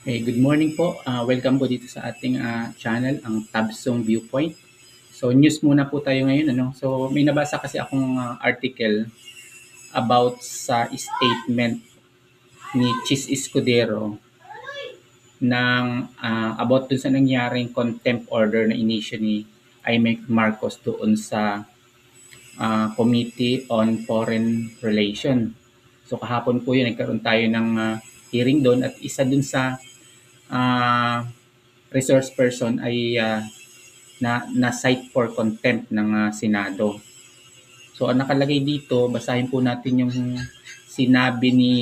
Okay, good morning po. Ah, welcome po dito sa ating ah, channel, ang Tabsong Viewpoint. So, news muna po tayo ngayon. Ano? So, may nabasa kasi akong ah, article about sa statement ni Chis Escudero ng ah, about dun sa nangyaring contempt order na inisyo ni Jaime Marcos doon sa ah, Committee on Foreign Relations. So kahapon po yun, nagkaroon tayo ng ah, hearing doon at isa dun sa ah, resource person ay ah, na, na cite for contempt ng ah, Senado. So ang nakalagay dito, basahin po natin yung sinabi ni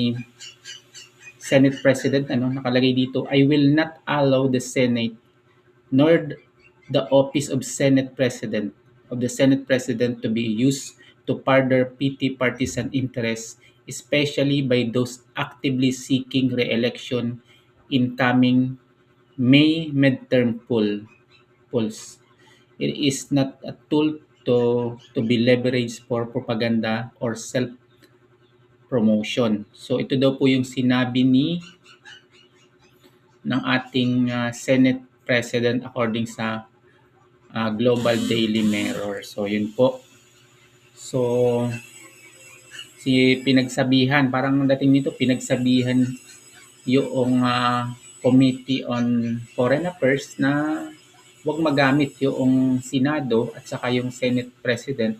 Senate President, ano, nakalagay dito, I will not allow the Senate nor the office of Senate President of the Senate President to be used to further petty partisan interests, especially by those actively seeking re-election in coming May midterm poll polls. It is not a tool to to be leveraged for propaganda or self promotion. So ito daw po yung sinabi ni ng ating ah, Senate President according sa ah, Global Daily Mirror. So yun po. So si pinagsabihan, parang ang dating nito pinagsabihan yung ah, Committee on Foreign Affairs na wag magamit yung Senado at saka yung Senate President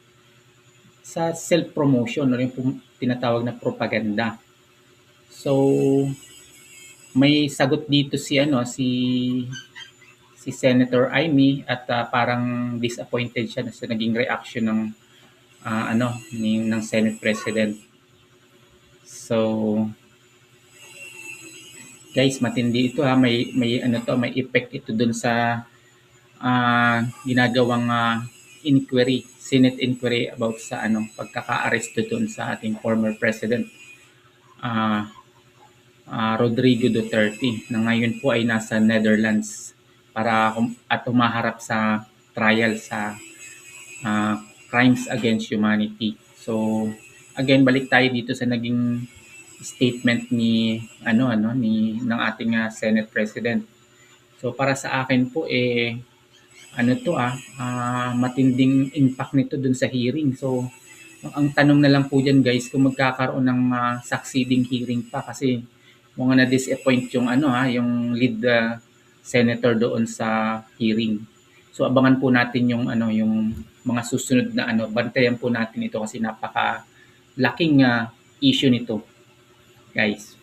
sa self-promotion o yung pum- tinatawag na propaganda. So, may sagot dito si ano si si Senator Amy at ah, parang disappointed siya sa naging reaction ng ah, ano ni ng Senate President. So guys, matindi ito ha. May may ano to, may effect ito dun sa ah, ginagawang ah, inquiry, Senate inquiry about sa ano pagkaka-aresto doon sa ating former president ah ah, Rodrigo Duterte na ngayon po ay nasa Netherlands para at humaharap sa trial sa ah, crimes against humanity. So again balik tayo dito sa naging statement ni ano ano ni ng ating ah, Senate President. So para sa akin po eh ano to ah, ah, matinding impact nito dun sa hearing. So ang, tanong na lang po diyan guys kung magkakaroon ng ah, succeeding hearing pa kasi mga na-disappoint yung ano ha, yung lead ah, senator doon sa hearing. So abangan po natin yung ano yung mga susunod na ano bantayan po natin ito kasi napaka laking ah, issue nito guys.